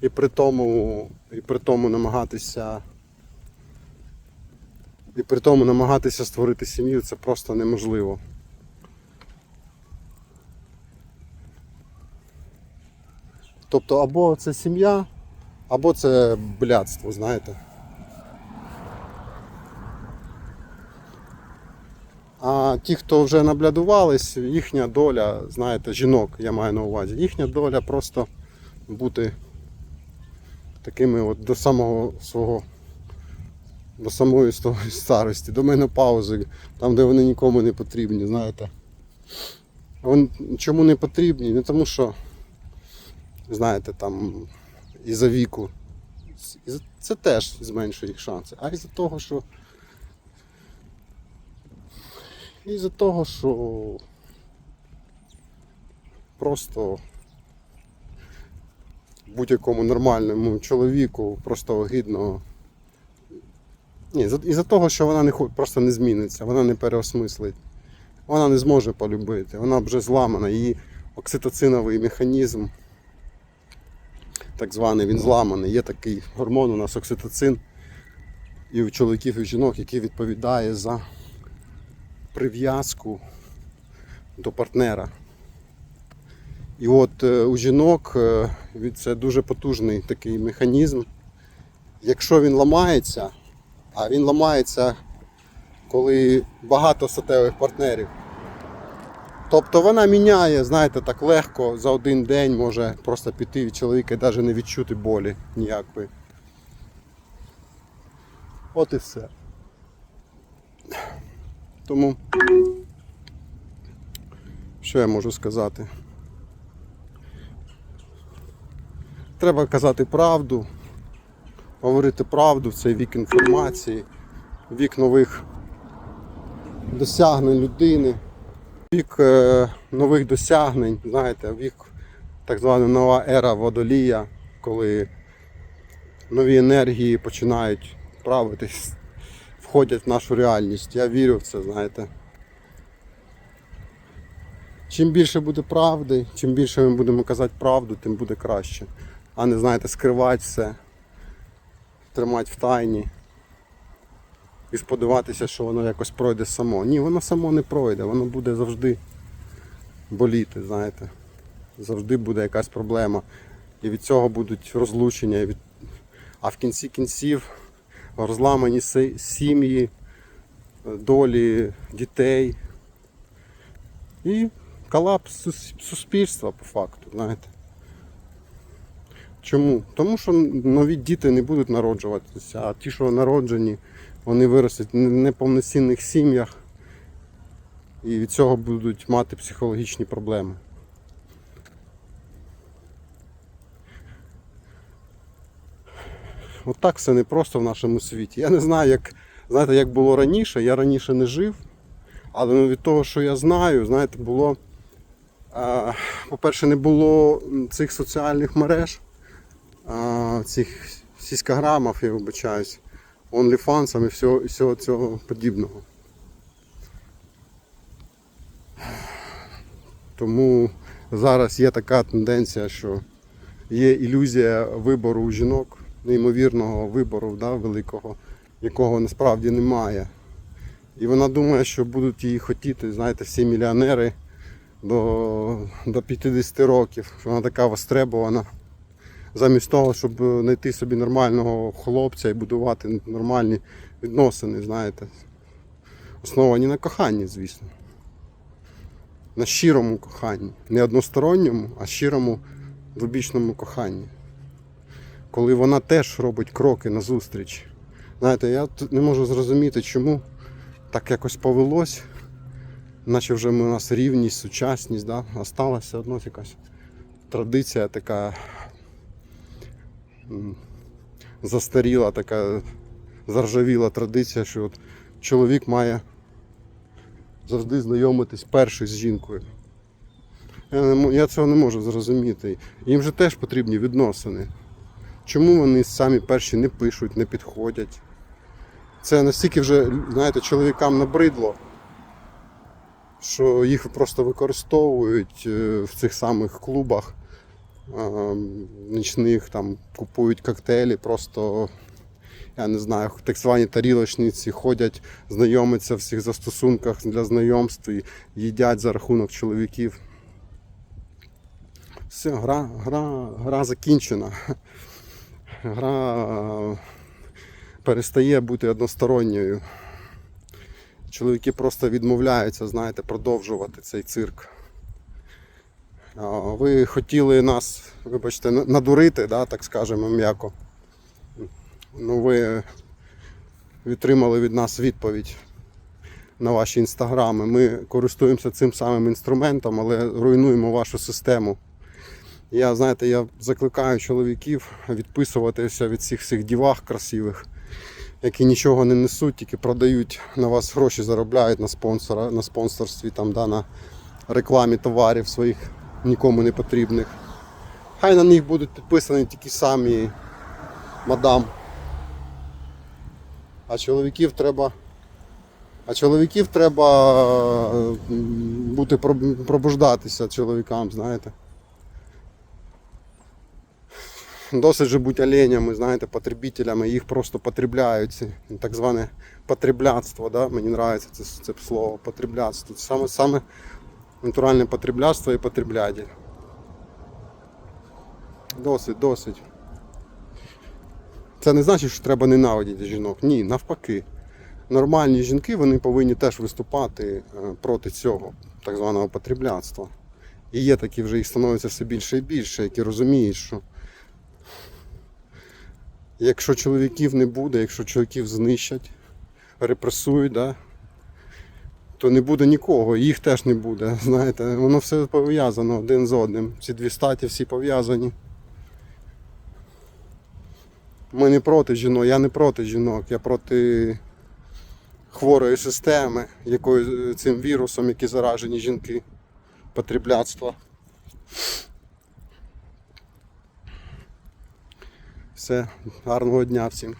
і при тому, і при тому намагатися. І при тому намагатися створити сім'ю це просто неможливо. Тобто або це сім'я, або це блядство, знаєте. А ті, хто вже наблядувались, їхня доля, знаєте, жінок, я маю на увазі, їхня доля просто бути такими от до самого свого, до самої старості, до менопаузи, там, де вони нікому не потрібні, знаєте. Вони чому не потрібні? Не тому що, знаєте, там із-за віку. Із- Це теж зменшує їх шанси. А із-за того, що із-за того, що просто будь-якому нормальному чоловіку просто огидно. Ні, за- із-за того, що вона не просто не зміниться, вона не переосмислить. Вона не зможе полюбити, вона вже зламана, її окситоциновий механізм, так званий, він зламаний. Є такий гормон у нас окситоцин і у чоловіків, і у жінок, який відповідає за прив'язку до партнера. І от е, у жінок е, це дуже потужний такий механізм. Якщо він ламається, а він ламається, коли багато статевих партнерів. Тобто вона міняє, знаєте, так легко за один день може просто піти від чоловіка і навіть не відчути болі ніякої. От і все. Тому що я можу сказати? Треба казати правду, говорити правду в цей вік інформації, вік нових досягнень людини, вік е, нових досягнень, знаєте, вік так звана нова ера водолія, коли нові енергії починають правитись, входять в нашу реальність. Я вірю в це, знаєте. Чим більше буде правди, чим більше ми будемо казати правду, тим буде краще. А не знаєте, скривати все, тримати в тайні і сподіватися, що воно якось пройде само. Ні, воно само не пройде, воно буде завжди боліти, знаєте. Завжди буде якась проблема. І від цього будуть розлучення. Від... А в кінці кінців розламані сім'ї, долі дітей. І колапс суспільства по факту, знаєте. Чому? Тому що нові діти не будуть народжуватися, а ті, що народжені, вони виростуть в неповноцінних сім'ях і від цього будуть мати психологічні проблеми. Отак все непросто в нашому світі. Я не знаю, як, знаєте, як було раніше. Я раніше не жив, але ну, від того, що я знаю, знаєте, було. По-перше, не було цих соціальних мереж, цих сіськограмів, я вибачаюсь, OnlyFans і всього, всього цього подібного. Тому зараз є така тенденція, що є ілюзія вибору жінок, неймовірного вибору, да, великого, якого насправді немає. І вона думає, що будуть її хотіти, знаєте, всі мільйонери до, до 50 років, вона така востребована. Замість того, щоб знайти собі нормального хлопця і будувати нормальні відносини, знаєте. Основані на коханні, звісно. На щирому коханні. Не односторонньому, а щирому двобічному коханні. Коли вона теж робить кроки назустріч. Знаєте, я не можу зрозуміти, чому так якось повелось. Наче вже у нас рівність, сучасність, да? осталася одно якась традиція така застаріла, така заржавіла традиція, що от чоловік має завжди знайомитись перший з жінкою. Я, не, я цього не можу зрозуміти. Їм же теж потрібні відносини. Чому вони самі перші не пишуть, не підходять? Це настільки вже, знаєте, чоловікам набридло, що їх просто використовують е, в цих самих клубах нічних там купують коктейлі, просто я не знаю, так звані тарілочниці ходять, знайомиться в всіх застосунках для знайомств і їдять за рахунок чоловіків. Все, гра, гра, гра закінчена. Гра е, перестає бути односторонньою. Чоловіки просто відмовляються, знаєте, продовжувати цей цирк. Ви хотіли нас, вибачте, надурити, да, так скажемо м'яко. Ну, ви відтримали від нас відповідь на ваші інстаграми. Ми користуємося цим самим інструментом, але руйнуємо вашу систему. Я, знаєте, я закликаю чоловіків відписуватися від цих всіх дівах красивих, які нічого не несуть, тільки продають на вас гроші, заробляють на спонсора, на спонсорстві, там, да, на рекламі товарів своїх нікому не потрібних. Хай на них будуть підписані такі самі мадам. А чоловіків треба. А чоловіків треба бути пробуждатися чоловікам, знаєте. Досить же бути оленями, знаєте, потребителями, їх просто потребляють. Так зване потреблятство, да? мені подобається це, це слово потреблятство. Це саме, саме натуральне потреблятство і потреблятель. Досить, досить. Це не значить, що треба ненавидіти жінок. Ні, навпаки. Нормальні жінки вони повинні теж виступати е, проти цього так званого потреблятства. І є такі вже їх становиться все більше і більше, які розуміють, що якщо чоловіків не буде, якщо чоловіків знищать, репресують, да, то не буде нікого, їх теж не буде. Знаєте, воно все пов'язано один з одним. Ці дві статі всі пов'язані. Ми не проти жінок, я не проти жінок, я проти хворої системи, якою цим вірусом, які заражені жінки, потребляцтва. Все, гарного дня всім.